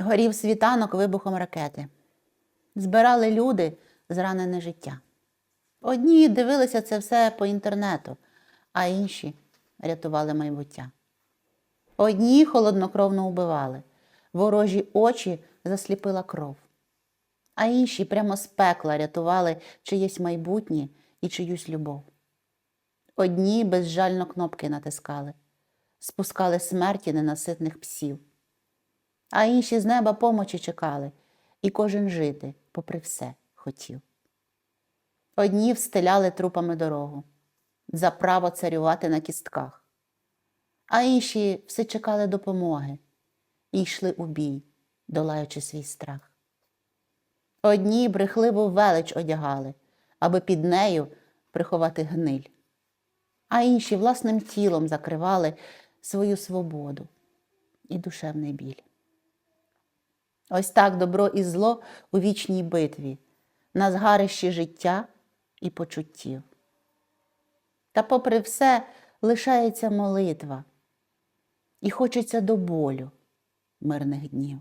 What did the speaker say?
Горів світанок вибухом ракети. Збирали люди зранене життя. Одні дивилися це все по інтернету, а інші рятували майбуття. Одні холоднокровно убивали, ворожі очі засліпила кров, а інші прямо з пекла рятували чиєсь майбутнє і чиюсь любов. Одні безжально кнопки натискали, спускали смерті ненаситних псів, а інші з неба помочі чекали, і кожен жити, попри все, хотів. Одні встеляли трупами дорогу за право царювати на кістках, а інші все чекали допомоги і йшли у бій, долаючи свій страх. Одні брехливу велич одягали, аби під нею приховати гниль, а інші власним тілом закривали свою свободу і душевний біль. Ось так добро і зло у вічній битві, на згарищі життя і почуттів. Та попри все лишається молитва, і хочеться до болю мирних днів.